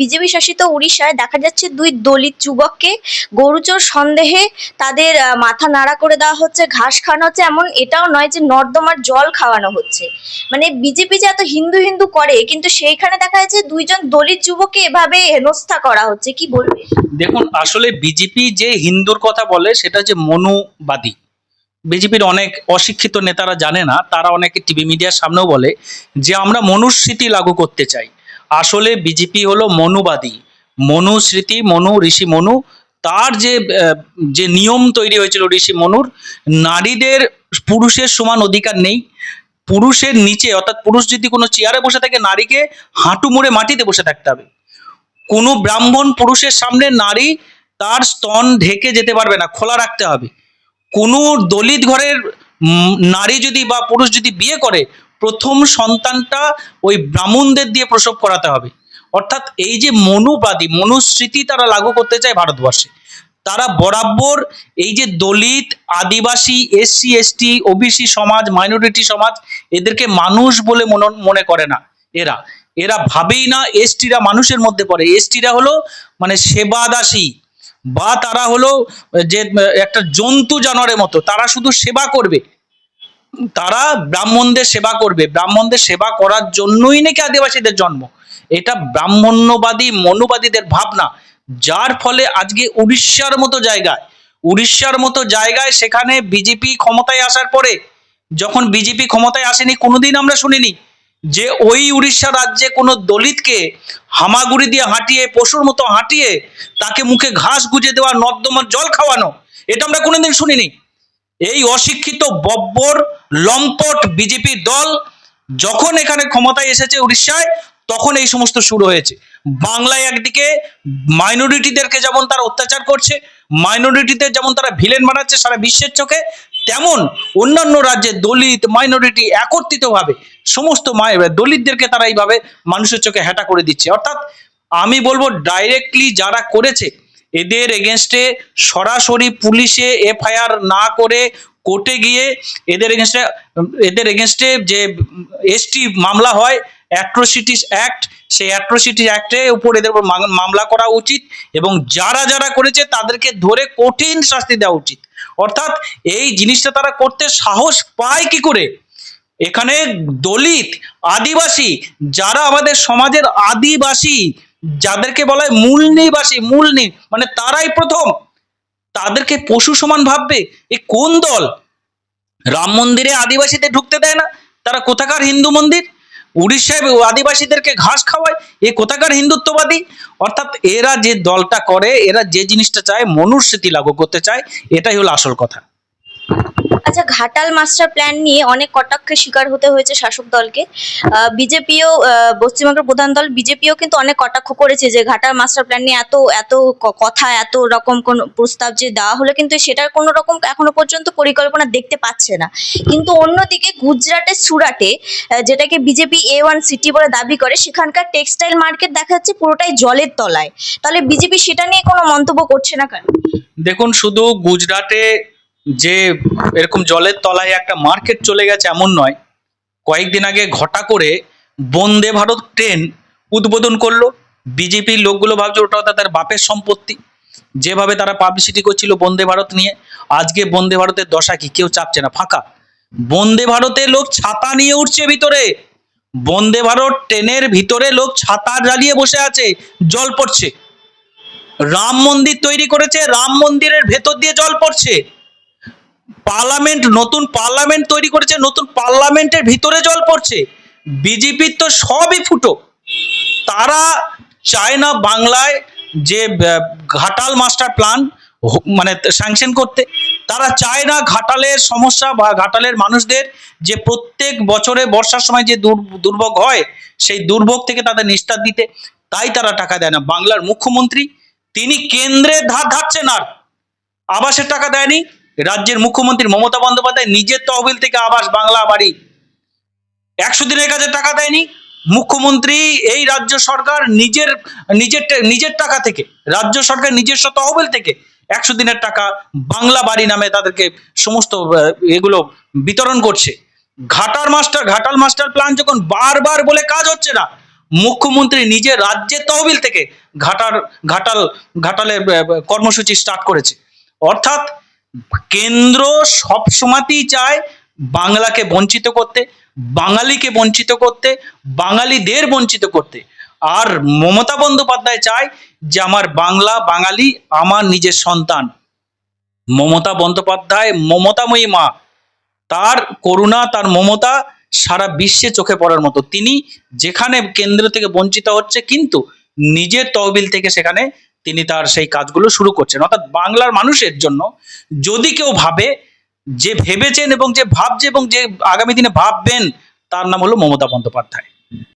BJP শাসিত উড়িষ্যায় দেখা যাচ্ছে দুই দলিত যুবককে গরুচোর সন্দেহে তাদের মাথা নাড়া করে দেওয়া হচ্ছে, ঘাস খাওয়ানো হচ্ছে। এমন এটাও নয় যে নর্দমার জল খাওয়ানো হচ্ছে। মানে বিজেপি যে এত হিন্দু হিন্দু করে, কিন্তু সেইখানে দেখা যাচ্ছে দুইজন দলিত যুবককে এভাবে হেনস্থা করা হচ্ছে। কি বলবে? দেখুন, আসলে বিজেপি যে হিন্দুর কথা বলে, সেটা যে মনুবাদী। বিজেপির অনেক অশিক্ষিত নেতারা জানে না, তারা অনেকে টিভি মিডিয়ার সামনেও বলে যে, আমরা মনুস্মৃতি লাগু করতে চাই। আসলে বিজেপি হলো মনুবাদী। মনু স্মৃতি, মনু, ঋষি মনু, তার যে যে নিয়ম তৈরি হয়েছিল ঋষি মনুর, নারীদের পুরুষের সমান অধিকার নেই। পুরুষের নিচে, অর্থাৎ পুরুষ যদি কোনো চেয়ারে বসে থাকে, নারীকে হাঁটু মুড়ে মাটিতে বসে থাকতে হবে। কোনো ব্রাহ্মণ পুরুষের সামনে নারী তার স্তন ঢেকে যেতে পারবে না, খোলা রাখতে হবে। কোনো দলিত ঘরের নারী যদি বা পুরুষ যদি বিয়ে করে প্রথম সন্তানটা ওই ব্রাহ্মণদের দিয়ে প্রসব করাতে হবে। অর্থাৎ এই যে মনুবাদী, মনুস্মৃতি তারা লাগু করতে চায় ভারতবর্ষে। তারা বরাবর এই যে Dalit, Adivasi, SC, ST, OBC সমাজ, মাইনরিটি সমাজ, এদেরকে মানুষ বলে মনে- করে না এরা। এরা ভাবেই না এসটিরা মানুষের মধ্যে পড়ে। এসটিরা হলো মানে সেবাদাসী বা তারা হলো যে একটা জন্তু জানোয়ারের মতো। তারা শুধু সেবা করবে। তারা ব্রাহ্মণদের সেবা করবে। ব্রাহ্মণদের সেবা করার জন্যই নাকি আদিবাসীদের জন্ম? এটা ব্রাহ্মণ্যবাদী, মনুবাদীদের ভাবনা। যার ফলে আজকে উড়িষ্যার মতো জায়গায়, উড়িষ্যার মতো জায়গায় সেখানে বিজেপি ক্ষমতায় আসার পরে, যখন বিজেপি ক্ষমতায় আসেনি, কোনোদিন আমরা শুনিনি যে ওই উড়িষ্যা রাজ্যে কোনো দলিতকে হামাগুড়ি দিয়ে হাঁটিয়ে, পশুর মতো হাঁটিয়ে তাকে মুখে ঘাস গুজে দেওয়া, নর্দমার জল খাওয়ানো, এটা আমরা কোনোদিন শুনিনি। এই অশিক্ষিত বব্বর লম্পট বিজেপি দল যখন এখানে ক্ষমতায় এসেছে উড়িষ্যায়, তখন এই সমস্ত শুরু হয়েছে। বাংলায় একদিকে মাইনরিটিদেরকে যেমন তারা অত্যাচার করছে মাইনরিটিদের যেমন তারা ভিলেন বানাচ্ছে সারা বিশ্বের চোখে, তেমন অন্যান্য রাজ্যে দলিত মাইনরিটি একত্রিতভাবে সমস্ত দলিতদেরকে তারা এইভাবে মানুষের চোখে হ্যাটা করে দিচ্ছে। অর্থাৎ আমি বলব ডাইরেক্টলি যারা করেছে, এদের এগেনস্টে সরাসরি পুলিশে, এফআইআর না করে কোর্টে গিয়ে এদের এগেনস্টে এদের এগেনস্টে যে এসটি মামলা হয় অ্যাট্রোসিটিস অ্যাক্ট সেই অ্যাট্রোসিটিস অ্যাক্টে উপর এদের উপর মামলা করা উচিত এবং যারা যারা করেছে তাদেরকে ধরে কঠিন শাস্তি দেওয়া উচিত। অর্থাৎ এই জিনিসটা তারা করতে সাহস পায় কি করে? এখানে দলিত, আদিবাসী, যারা আমাদের সমাজের আদিবাসী, যাদেরকে বলা হয় মূল নিবাসী, মূল নি মানে তারাই প্রথম। তাদেরকে পশু সমান ভাববে? এ কোন দল? রাম মন্দিরে আদিবাসীদের ঢুকতে দেয় না? তারা কোথাকার হিন্দু মন্দির? উড়িষ্যায় আদিবাসীদেরকে ঘাস খাওয়ায়? এ কোথাকার হিন্দুত্ববাদী? অর্থাৎ এরা যে দলটা করে, এরা যে জিনিসটা চায় মনুষ্যতি লাগু করতে চায়, এটাই হলো আসল কথা। আচ্ছা ঘাটাল মাস্টার প্ল্যান নিয়ে অনেক কটাক্ষের শিকার হতে হয়েছে শাসক দলকে। বিজেপিও পশ্চিমবঙ্গের প্রধান দল বিজেপিও কিন্তু অনেক কটাক্ষ করেছে যে ঘাটাল মাস্টার প্ল্যান নিয়ে এত এত কথা, এত রকম কোন প্রস্তাব যে দেওয়া হলো, কিন্তু সেটার কোনো রকম এখনও পর্যন্ত পরিকল্পনা দেখতে পাচ্ছে না। কিন্তু অন্যদিকে গুজরাটের সুরাটে যেটাকে বিজেপি এ ওয়ান সিটি বলে দাবি করে, সেখানকার টেক্সটাইল মার্কেট দেখা যাচ্ছে পুরোটাই জলের তলায়। তাহলে বিজেপি সেটা নিয়ে কোনো মন্তব্য করছে না কেন? দেখুন, শুধু গুজরাটে যে এরকম জলের তলায় একটা মার্কেট চলে গেছে এমন নয়। কয়েকদিন আগে ঘটা করে বন্দে ভারত ট্রেন উদ্বোধন করল। বিজেপির লোকগুলো ভাবছে ওটা তাদের বাপের সম্পত্তি। যেভাবে তারা পাবলিসিটি করছিল বন্দে ভারত নিয়ে, আজকে বন্দে ভারতের দশা কি? কেউ চাপছে না, ফাঁকা। বন্দে ভারতে লোক ছাতা নিয়ে উঠছে ভিতরে। বন্দে ভারত ট্রেনের ভিতরে লোক ছাতা জ্বালিয়ে বসে আছে, জল পড়ছে। রাম মন্দির তৈরি করেছে, রাম মন্দিরের ভেতর দিয়ে জল পড়ছে। পার্লামেন্ট, নতুন পার্লামেন্ট তৈরি করেছে, নতুন পার্লামেন্টের ভিতরে জল পড়ছে। বিজেপির তো সবই ফুটো। তারা চায় না বাংলায় যে ঘাটাল মাস্টার প্ল্যান মানে স্যাংশন করতে। তারা চায় না ঘাটালের সমস্যা বা ঘাটালের মানুষদের যে প্রত্যেক বছরে বর্ষার সময় যে দুর- দুর্ভোগ হয়, সেই দুর্ভোগ থেকে তাদের নিস্তার দিতে। তাই তারা টাকা দেয় না। বাংলার মুখ্যমন্ত্রী, তিনি কেন্দ্রে ধার ধারছেন আর। আবাসের টাকা দেয়নি। রাজ্যের মুখ্যমন্ত্রী মমতা বন্দ্যোপাধ্যায় নিজের তহবিল থেকে আবাস বাংলা বাড়ি। একশো দিনের কাজে টাকা দেয়নি। মুখ্যমন্ত্রী এই রাজ্য সরকার নিজের নিজের নিজের টাকা থেকে, রাজ্য সরকার নিজস্ব তহবিল থেকে একশো দিনের টাকা বাংলা বাড়ি নামে তাদেরকে সমস্ত এগুলো বিতরণ করছে। Ghatal master, Ghatal master plan যখন বারবার বলে কাজ হচ্ছে না, মুখ্যমন্ত্রী নিজের রাজ্যের তহবিল থেকে ঘাটার ঘাটাল ঘাটালের কর্মসূচি স্টার্ট করেছে। অর্থাৎ কেন্দ্র সব সময়তেই চায় বাংলাকে বঞ্চিত করতে, বাঙালিকে বঞ্চিত করতে, বাঙালিদের বঞ্চিত করতে। আর মমতা বন্দ্যোপাধ্যায় চায় যে আমার বাংলা বাঙালি আমার নিজের সন্তান। মমতা বন্দ্যোপাধ্যায় মমতাময়ী মা। তার করুণা, তার মমতা সারা বিশ্বে চোখে পড়ার মতো। তিনি যেখানে কেন্দ্র থেকে বঞ্চিত হচ্ছে, কিন্তু নিজের তহবিল থেকে সেখানে তিনি তার সেই কাজগুলো শুরু করছেন। অর্থাৎ বাংলার মানুষের জন্য যদি কেউ ভাবে যে ভেবেছেন এবং যে ভাবছে এবং যে আগামী দিনে ভাববেন, তার নাম হলো মমতা বন্দ্যোপাধ্যায়।